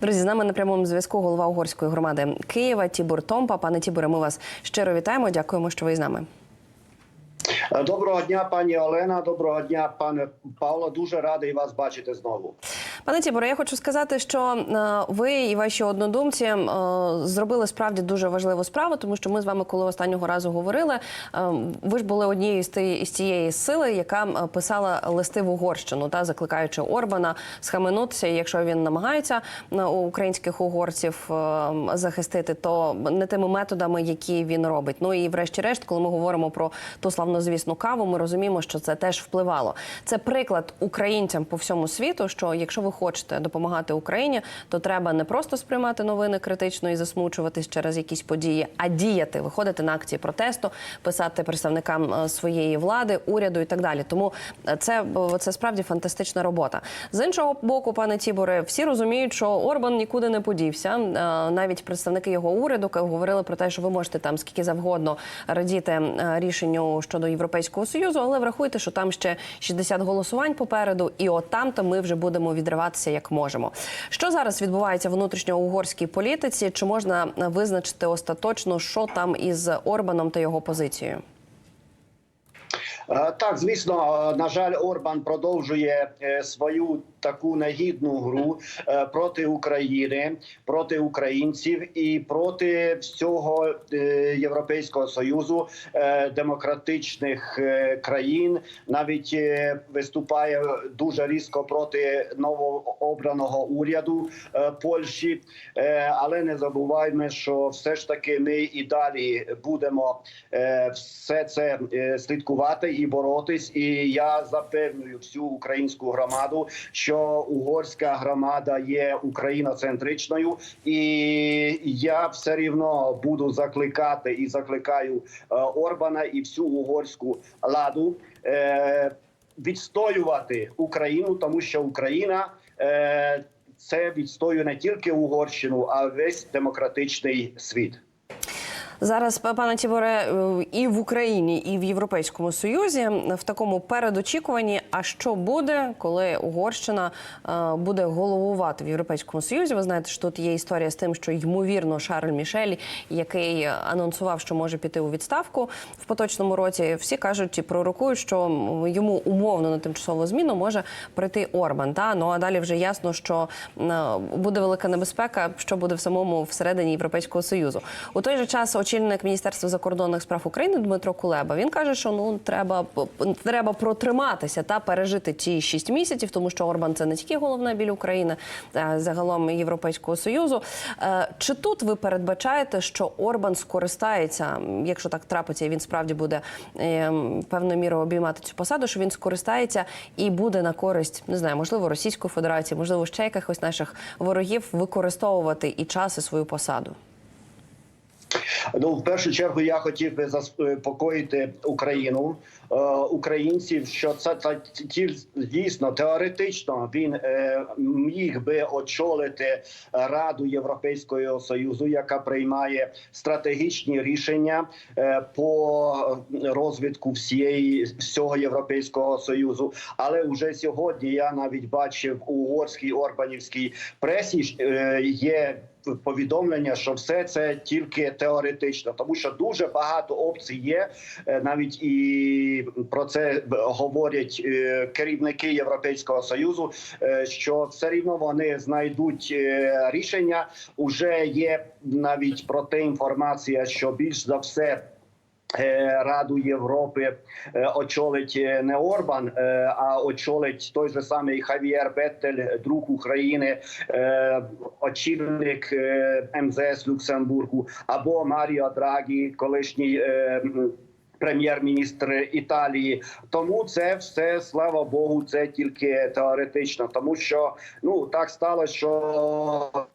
Друзі, з нами на прямому зв'язку голова угорської громади Києва Тібур Томпа. Пане Тібуре, ми вас щиро вітаємо. Дякуємо, що ви з нами. Доброго дня, пані Олена. Доброго дня, пане Павло. Дуже радий вас бачити знову. Пане Тіборе, я хочу сказати, що е, ви і ваші однодумці е, зробили справді дуже важливу справу, тому що ми з вами, коли останнього разу говорили, е, ви ж були однією з тієї сили, яка писала листи в Угорщину, та закликаючи Орбана схаменутися. Якщо він намагається українських угорців захистити, то не тими методами, які він робить. Ну і врешті-решт, коли ми говоримо про ту славнозвісну каву, ми розуміємо, що це теж впливало. Це приклад українцям по всьому світу. Що якщо ви хочете допомагати Україні, то треба не просто сприймати новини критично і засмучуватись через якісь події, а діяти, виходити на акції протесту, писати представникам е, своєї влади, уряду і так далі. Тому е, це, це справді фантастична робота. З іншого боку, пане Тіборе, всі розуміють, що Орбан нікуди не подівся. Е, Навіть представники його уряду говорили про те, що ви можете там скільки завгодно радіти рішенню щодо європейського союзу, але врахуйте, що там ще 60 голосувань попереду, і от там то ми вже будемо відриватися як можемо. Що зараз відбувається в внутрішньоугорській політиці? Чи можна визначити остаточно, що там із Орбаном та його позицією? Е, Так, звісно, е, на жаль, Орбан продовжує е, свою таку негідну гру е, проти України, проти українців і проти всього е, Європейського союзу е, демократичних країн. Навіть виступає дуже різко проти новообраного уряду Польщі. Але не забуваймо, що все ж таки ми і далі будемо все це слідкувати і боротись. І я запевнюю всю українську громаду, що угорська громада є україноцентричною, і я все рівно буду закликати і закликаю е, Орбана і всю угорську ладу. Е, Відстоювати Україну, тому що Україна е, це відстоює не тільки Угорщину, а весь демократичний світ. Зараз, пане Тіборе, е, і в Україні, і в Європейському Союзі в такому передочікуванні. А що буде, коли Угорщина е, буде головувати в Європейському Союзі? Ви знаєте, що тут є історія з тим, що ймовірно Шарль Мішель, який анонсував, що може піти у відставку в поточному році, всі кажуть і пророкують, що йому умовно на тимчасову зміну може прийти Орбан. Та ну а далі вже ясно, що е, буде велика небезпека, що буде в самому всередині Європейського союзу. У той же час очільник Міністерства закордонних справ України Дмитро Кулеба він каже, що ну треба треба протриматися та пережити ті шість місяців, тому що Орбан це не тільки головна біль України, а загалом Європейського союзу. Е, Чи тут ви передбачаєте, що Орбан скористається, якщо так трапиться, і він справді буде е, певною мірою обіймати цю посаду, що він скористається і буде на користь, не знаю, можливо, Російської Федерації, можливо, ще якихось наших ворогів використовувати і час і свою посаду? Ну, в першу чергу я хотів би заспокоїти Україну, е, українців, що це ті дійсно теоретично він е, міг би очолити Раду Європейського союзу, яка приймає стратегічні рішення е, по розвитку всієї всього європейського союзу. Але вже сьогодні я навіть бачив у угорській орбанівській пресі е, є повідомлення, що все це тільки теоретично, тому що дуже багато опцій є. Е, Навіть і про це говорять е, керівники Європейського союзу. е, Що все рівно вони знайдуть е, рішення. Уже є навіть про те інформація, що більш за все. Раду Європи очолить не Орбан, а очолить той же самий Хавієр Беттель, друг України, очільник МЗС Люксембургу, або Маріо Драгі, колишній. Е, Прем'єр-міністр Італії, тому це все слава Богу, це тільки теоретично, тому що ну так стало, що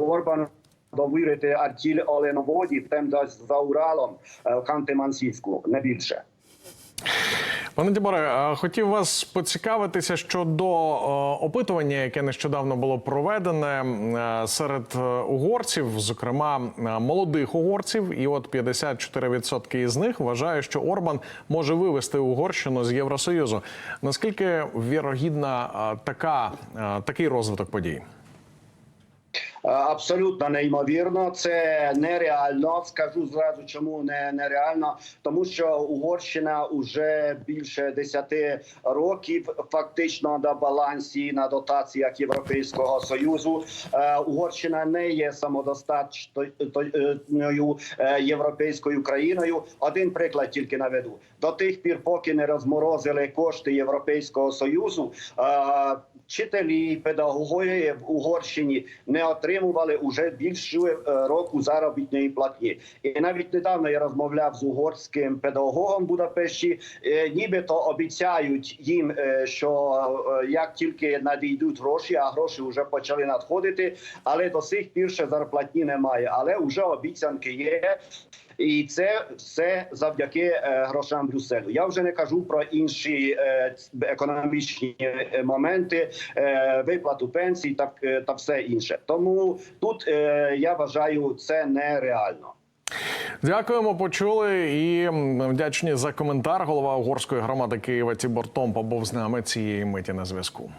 Орбан довірити Артіль Оленоводі, тем за Уралом в Ханти-Мансійську, не більше. Пане Діборе, е, хотів вас поцікавитися щодо е, опитування, яке нещодавно було проведене е, серед угорців, зокрема молодих угорців. І от 54% із них вважають, що Орбан може вивести Угорщину з Євросоюзу. Наскільки вірогідна така такий розвиток подій? Е, Абсолютно неймовірно, це нереально. Скажу зразу, чому не нереально, тому що Угорщина вже більше 10 років фактично на балансі на дотаціях Європейського союзу. Е, Угорщина не є самодостатньою е, європейською країною. Один приклад тільки наведу до тих пір, поки не розморозили кошти Європейського союзу. Вчителі, педагоги в Угорщині не отримували уже більше року заробітної платні. І навіть недавно я розмовляв з угорським педагогом Будапешті. е, Нібито обіцяють їм, е, що е, як тільки надійдуть гроші, а гроші вже почали надходити, але до сих пір ще зарплатні немає. Але вже обіцянки є. І це все завдяки грошам Брюсселю. Я вже не кажу про інші економічні моменти, виплату пенсій та, та все інше. Тому тут е, я вважаю це нереально. Дякуємо, почули і вдячні за коментар. Голова угорської громади Києва Тібор Томпа був з нами цієї миті на зв'язку.